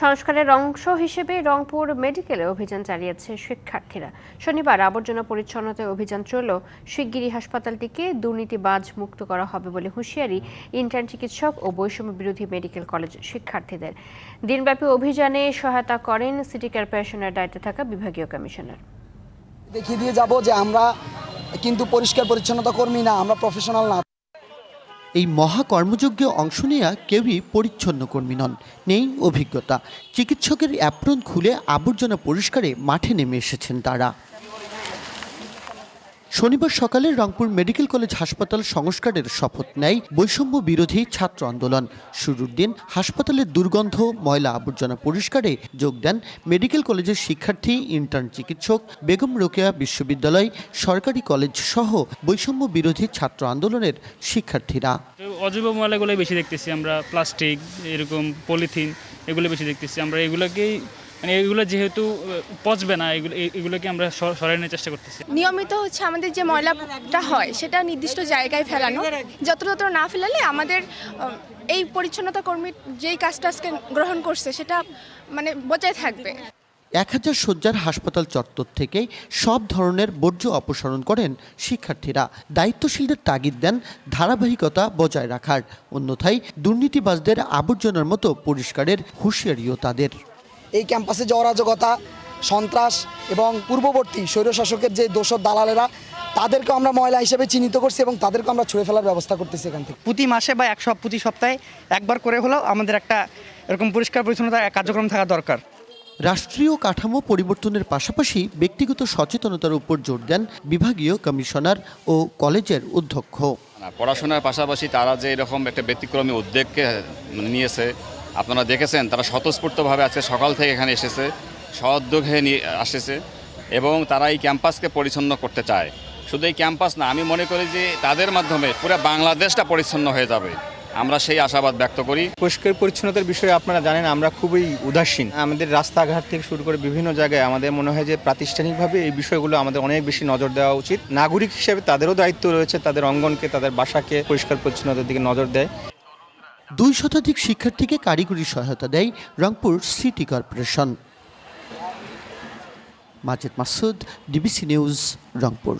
সংস্কারের অংশ হিসেবে রংপুর মেডিকেলে অভিযান চালিয়েছে শিক্ষার্থীরা। শনিবার আবর্জনা পরিচ্ছন্নতায় অভিযান চললেও শিগগিরই হাসপাতালটিকে দুর্নীতিবাজ মুক্ত করা হবে বলে হুঁশিয়ারি ইন্টার্ন চিকিৎসক ও বৈষম্য বিরোধী মেডিকেল কলেজ শিক্ষার্থীদের। দিনব্যাপী অভিযানে সহায়তা করেন সিটি কর্পোরেশনের দায়িত্বে থাকা বিভাগীয় কমিশনার। দেখিয়ে দিয়ে যাব যে আমরা কিন্তু পরিষ্কার পরিচ্ছন্নতা কর্মী না, আমরা প্রফেশনাল না। এই মহা কর্মযজ্ঞে অংশ নেয়া কেউই পরিচ্ছন্ন কর্মী নন, নেই অভিজ্ঞতা। চিকিৎসকের অ্যাপ্রন খুলে আবর্জনা পরিষ্কারে মাঠে নেমে এসেছেন তারা। শনিবার সকালে রংপুর মেডিকেল কলেজ হাসপাতাল সংস্কারের শপথ নেয় বৈষম্য বিরোধী ছাত্র আন্দোলন। শুরুর দিন হাসপাতালের দুর্গন্ধ, ময়লা আবর্জনা পরিষ্কারে যোগ দেন মেডিকেল কলেজের শিক্ষার্থী ইন্টার্ন চিকিৎসক বেগম রোকেয়া বিশ্ববিদ্যালয়, সরকারি কলেজ সহ বৈষম্য বিরোধী ছাত্র আন্দোলনের শিক্ষার্থীরা। অজৈব ময়লাগুলোই বেশি দেখতেছি আমরা, প্লাস্টিক, এরকম পলিথিন, এগুলো বেশি দেখতেছি আমরা। এগুলোকেই মানে এগুলো যেহেতু পচবে না এগুলো এগুলোকে আমরা সর- সরাই নেওয়ার চেষ্টা করতেছি। নিয়মিত হচ্ছে আমাদের যে ময়লাটা হয় সেটা নির্দিষ্ট জায়গায় ফেলানো। যত্র যত্র না ফেলালে আমাদের এই পরিচ্ছন্নতা কর্মী যেই কাজটা আজকে গ্রহণ করছে সেটা মানে বজায় থাকবে। এক হাজার শয্যার হাসপাতাল চত্বর থেকে সব ধরনের বর্জ্য অপসারণ করেন শিক্ষার্থীরা। দায়িত্বশীলদের তাগিদ দেন ধারাবাহিকতা বজায় রাখার। অন্যথায় দুর্নীতিবাজদের আবর্জনার মতো পরিষ্কারের হুঁশিয়ারিও তাদের। এই ক্যাম্পাসে যে অরাজকতা সন্ত্রাস এবং পূর্ববর্তী স্বৈরশাসকের যে দোষর দালালেরা তাদেরকে আমরা ময়লা হিসেবে চিহ্নিত করছি এবং তাদেরকে আমরা ছুঁড়ে ফেলার ব্যবস্থা করতেছি এখান থেকে। প্রতি মাসে বা এক সপ্তাহ প্রতি সপ্তাহে একবার করে হলেও আমাদের একটা এরকম পরিষ্কার পরিচ্ছন্নতা কার্যক্রম থাকা দরকার। রাষ্ট্রীয় কাঠামো পরিবর্তনের পাশাপাশি ব্যক্তিগত সচেতনতার উপর জোর দেন বিভাগীয় কমিশনার ও কলেজের অধ্যক্ষ। পড়াশোনার পাশাপাশি তারা যে এরকম একটা ব্যতিক্রমী উদ্যোগকে নিয়েছে আপনারা দেখেছেন, তারা স্বতঃস্ফূর্তভাবে আজকে সকাল থেকে এখানে এসেছে সদ্যোগে নিয়ে আসেছে এবং তারা এই ক্যাম্পাসকে পরিচ্ছন্ন করতে চায়। শুধু এই ক্যাম্পাস না, আমি মনে করি যে তাদের মাধ্যমে পুরো বাংলাদেশটা পরিচ্ছন্ন হয়ে যাবে। আমরা সেই আশাবাদ ব্যক্ত করি। পরিষ্কার পরিচ্ছন্নতার বিষয়ে আপনারা জানেন, আমরা খুবই উদাসীন। আমাদের রাস্তাঘাট থেকে শুরু করে বিভিন্ন জায়গায় আমাদের মনে হয় যে প্রাতিষ্ঠানিকভাবে এই বিষয়গুলো আমাদের অনেক বেশি নজর দেওয়া উচিত। নাগরিক হিসেবে তাদেরও দায়িত্ব রয়েছে, তাদের অঙ্গনকে, তাদের বাসাকে পরিষ্কার পরিচ্ছন্নতার দিকে নজর দেয়। দুই শতাধিক শিক্ষার্থীকে কারিগরি সহায়তা দেয় Rangpur city corporation. Majed Masud DBC news Rangpur.